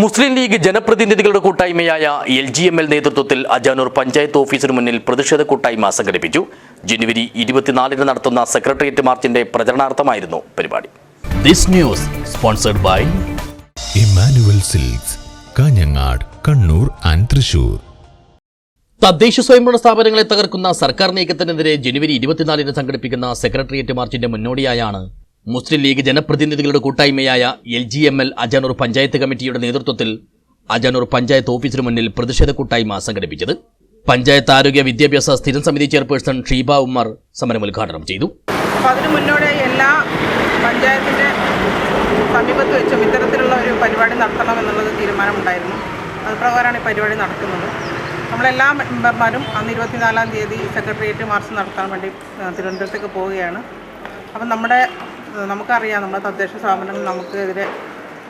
മുസ്ലിം ലീഗ് ജനപ്രതിനിധികളുടെ കൂട്ടായ്മയായ L G M L നേതൃത്വത്തിൽ അജാനൂർ പഞ്ചായത്ത് ഓഫീസിന് മുന്നിൽ പ്രതിഷേധ കൂട്ടായ്മ സംഘടിപ്പിച്ചു. ജനുവരി ഇരുപത്തിനാലിന് നടത്തുന്ന സെക്രട്ടേറിയറ്റ് മാർച്ചിന്റെ പ്രചരണാർത്ഥമായിരുന്നു പരിപാടി. This news sponsored by Emmanuel silks Kanhangad Kannur and Thrissur. തദ്ദേശ സ്വയംഭരണ സ്ഥാപനങ്ങളെ തകർക്കുന്ന സർക്കാർ നീക്കത്തിനെതിരെ ജനുവരി ഇരുപത്തിനാലിന് സംഘടിപ്പിക്കുന്ന സെക്രട്ടേറിയറ്റ് മാർച്ചിന്റെ മുന്നോടിയായാണ് മുസ്ലിം ലീഗ് ജനപ്രതിനിധികളുടെ കൂട്ടായ്മയായ L G M L Ajanur panchayat കമ്മിറ്റിയുടെ നേതൃത്വത്തിൽ അജാനൂർ പഞ്ചായത്ത് ഓഫീസിന് മുന്നിൽ പ്രതിഷേധ കൂട്ടായ്മ സംഘടിപ്പിച്ചത്. പഞ്ചായത്ത് ആരോഗ്യ വിദ്യാഭ്യാസ സ്ഥിരം സമിതി ചെയർപേഴ്സൺ ഷീബ ഉമ്മർ സമരം ഉദ്ഘാടനം ചെയ്തു. അതിനു എല്ലാ സമീപത്ത് വെച്ചും ഇത്തരത്തിലുള്ള ഒരു പരിപാടി നടത്തണം എന്നുള്ളത് തീരുമാനമുണ്ടായിരുന്നു. അതുപ്രകാരമാണ് ഈ പരിപാടി നടക്കുന്നത്. നമ്മളെല്ലാ മെമ്പർമാരും അന്ന് ഇരുപത്തിനാലാം തീയതി സെക്രട്ടേറിയറ്റ് മാർച്ച് നടത്താൻ വേണ്ടി തിരുവനന്തപുരത്തേക്ക് പോവുകയാണ്. അപ്പം നമ്മുടെ നമുക്കറിയാം. നമ്മുടെ തദ്ദേശ സ്ഥാപനങ്ങൾ നമുക്കെതിരെ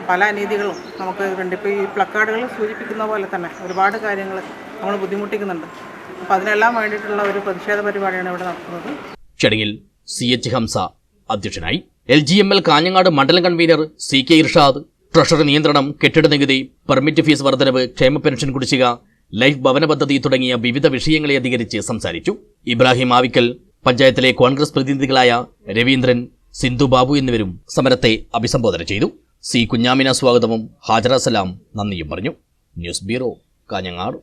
പല അനീതികളും നമുക്ക് ഉണ്ട് ഇപ്പോൾ ഈ പ്ലക്കാർഡുകൾ സൂചിപ്പിക്കുന്ന പോലെ തന്നെ ഒരുപാട് കാര്യങ്ങൾ നമ്മൾ ബുദ്ധിമുട്ടിക്കുന്നുണ്ട്. അപ്പോൾ അതിനെല്ലാം വേണ്ടിയിട്ടുള്ള ഒരു പ്രതിഷേധ പരിപാടിയാണ് ഇവിടെ നടത്തുന്നത് ചടങ്ങിൽ സി എച്ച് ഹംസ അധ്യക്ഷനായി. L G M L Kanhangad മണ്ഡലം convener C K Irshad. Treasury നിയന്ത്രണം കെട്ടിട നികുതി പെർമിറ്റ് ഫീസ് വർധനവ് ക്ഷേമ പെൻഷൻ കുടിശ്ശിക ലൈഫ് ഭവന പദ്ധതി തുടങ്ങിയ വിവിധ വിഷയങ്ങളെ അധികരിച്ച് സംസാരിച്ചു. ഇബ്രാഹിം ആവിക്കൽ പഞ്ചായത്തിലെ കോൺഗ്രസ് പ്രതിനിധികളായ രവീന്ദ്രൻ സിന്ധു ബാബു എന്നിവരും സമരത്തെ അഭിസംബോധന ചെയ്തു. സി കുഞ്ഞാമിന സ്വാഗതവും ഹാജറ സലാം നന്ദിയും പറഞ്ഞു. News bureau Kanhangad.